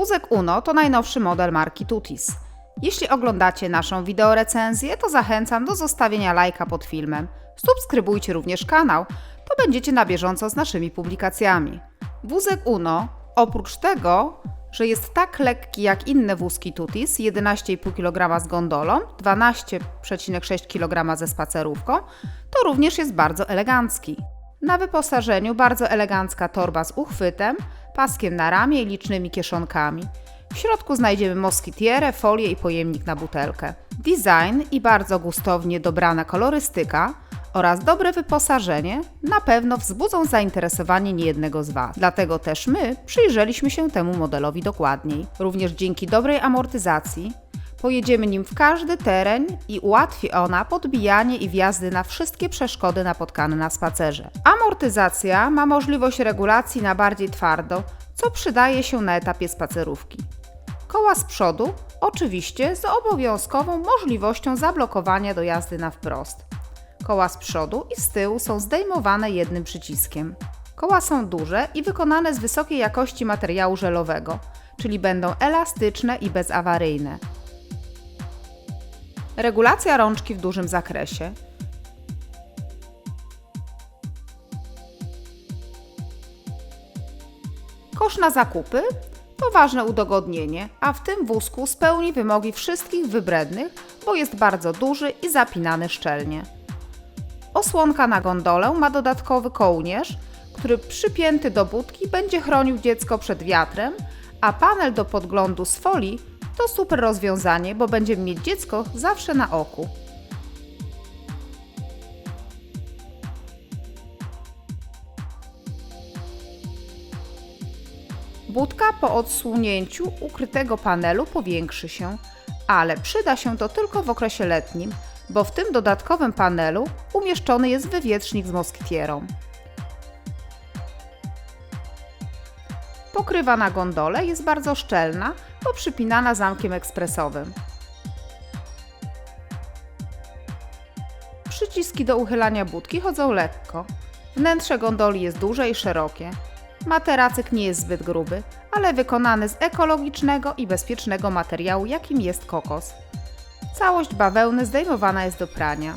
Wózek Uno to najnowszy model marki Tutis. Jeśli oglądacie naszą wideorecenzję, to zachęcam do zostawienia lajka pod filmem. Subskrybujcie również kanał, to będziecie na bieżąco z naszymi publikacjami. Wózek Uno, oprócz tego, że jest tak lekki jak inne wózki Tutis, 11,5 kg z gondolą, 12,6 kg ze spacerówką, to również jest bardzo elegancki. Na wyposażeniu bardzo elegancka torba z uchwytem, paskiem na ramię i licznymi kieszonkami. W środku znajdziemy moskitierę, folię i pojemnik na butelkę. Design i bardzo gustownie dobrana kolorystyka oraz dobre wyposażenie na pewno wzbudzą zainteresowanie niejednego z Was. Dlatego też my przyjrzeliśmy się temu modelowi dokładniej. Również dzięki dobrej amortyzacji pojedziemy nim w każdy teren i ułatwi ona podbijanie i wjazdy na wszystkie przeszkody napotkane na spacerze. Amortyzacja ma możliwość regulacji na bardziej twardo, co przydaje się na etapie spacerówki. Koła z przodu, oczywiście z obowiązkową możliwością zablokowania do jazdy na wprost. Koła z przodu i z tyłu są zdejmowane jednym przyciskiem. Koła są duże i wykonane z wysokiej jakości materiału żelowego, czyli będą elastyczne i bezawaryjne. Regulacja rączki w dużym zakresie. Kosz na zakupy to ważne udogodnienie, a w tym wózku spełni wymogi wszystkich wybrednych, bo jest bardzo duży i zapinany szczelnie. Osłonka na gondolę ma dodatkowy kołnierz, który przypięty do budki będzie chronił dziecko przed wiatrem, a panel do podglądu z folii to super rozwiązanie, bo będziemy mieć dziecko zawsze na oku. Budka po odsłonięciu ukrytego panelu powiększy się, ale przyda się to tylko w okresie letnim, bo w tym dodatkowym panelu umieszczony jest wywietrznik z moskitierą. Pokrywa na gondole jest bardzo szczelna, bo przypinana zamkiem ekspresowym. Przyciski do uchylania budki chodzą lekko. Wnętrze gondoli jest duże i szerokie. Materacyk nie jest zbyt gruby, ale wykonany z ekologicznego i bezpiecznego materiału, jakim jest kokos. Całość bawełny zdejmowana jest do prania.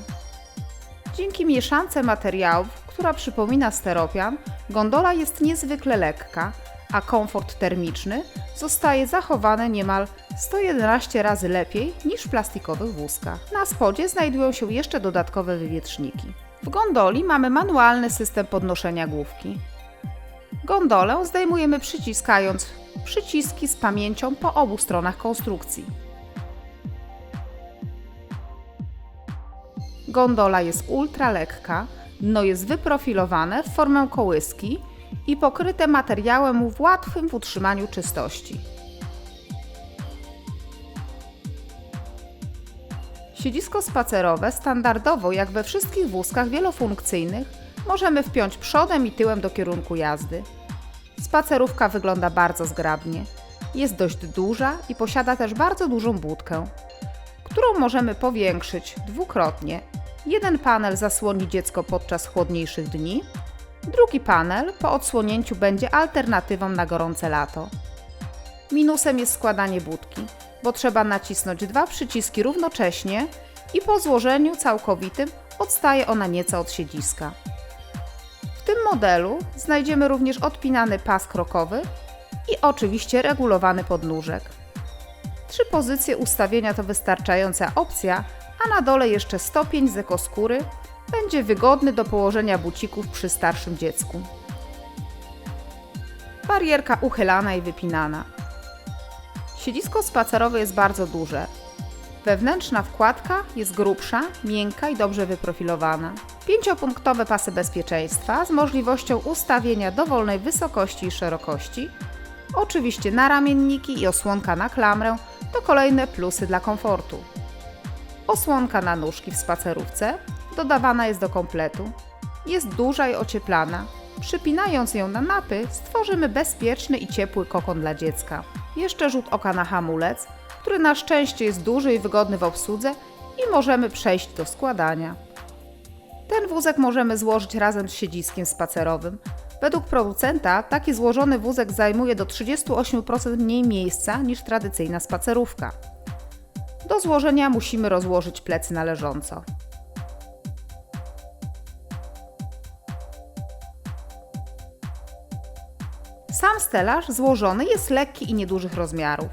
Dzięki mieszance materiałów, która przypomina steropian, gondola jest niezwykle lekka, a komfort termiczny zostaje zachowany niemal 111 razy lepiej niż w plastikowych wózkach. Na spodzie znajdują się jeszcze dodatkowe wywietrzniki. W gondoli mamy manualny system podnoszenia główki. Gondolę zdejmujemy przyciskając przyciski z pamięcią po obu stronach konstrukcji. Gondola jest ultra lekka, dno jest wyprofilowane w formę kołyski i pokryte materiałem w łatwym w utrzymaniu czystości. Siedzisko spacerowe standardowo jak we wszystkich wózkach wielofunkcyjnych możemy wpiąć przodem i tyłem do kierunku jazdy. Spacerówka wygląda bardzo zgrabnie. Jest dość duża i posiada też bardzo dużą budkę, którą możemy powiększyć dwukrotnie. Jeden panel zasłoni dziecko podczas chłodniejszych dni, drugi panel po odsłonięciu będzie alternatywą na gorące lato. Minusem jest składanie budki, bo trzeba nacisnąć dwa przyciski równocześnie i po złożeniu całkowitym odstaje ona nieco od siedziska. W tym modelu znajdziemy również odpinany pas krokowy i oczywiście regulowany podnóżek. Trzy pozycje ustawienia to wystarczająca opcja, a na dole jeszcze stopień z ekoskóry będzie wygodny do położenia bucików przy starszym dziecku. Barierka uchylana i wypinana. Siedzisko spacerowe jest bardzo duże. Wewnętrzna wkładka jest grubsza, miękka i dobrze wyprofilowana. Pięciopunktowe pasy bezpieczeństwa z możliwością ustawienia dowolnej wysokości i szerokości. Oczywiście naramienniki i osłonka na klamrę to kolejne plusy dla komfortu. Osłonka na nóżki w spacerówce dodawana jest do kompletu. Jest duża i ocieplana. Przypinając ją na napy, stworzymy bezpieczny i ciepły kokon dla dziecka. Jeszcze rzut oka na hamulec, który na szczęście jest duży i wygodny w obsłudze i możemy przejść do składania. Ten wózek możemy złożyć razem z siedziskiem spacerowym. Według producenta taki złożony wózek zajmuje do 38% mniej miejsca niż tradycyjna spacerówka. Do złożenia musimy rozłożyć plecy należąco. Sam stelaż złożony jest lekki i niedużych rozmiarów.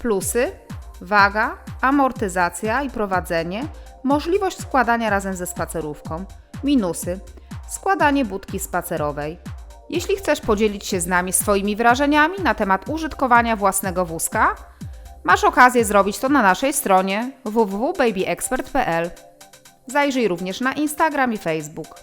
Plusy: waga, amortyzacja i prowadzenie, możliwość składania razem ze spacerówką. Minusy: składanie budki spacerowej. Jeśli chcesz podzielić się z nami swoimi wrażeniami na temat użytkowania własnego wózka, masz okazję zrobić to na naszej stronie www.babyexpert.pl. Zajrzyj również na Instagram i Facebook.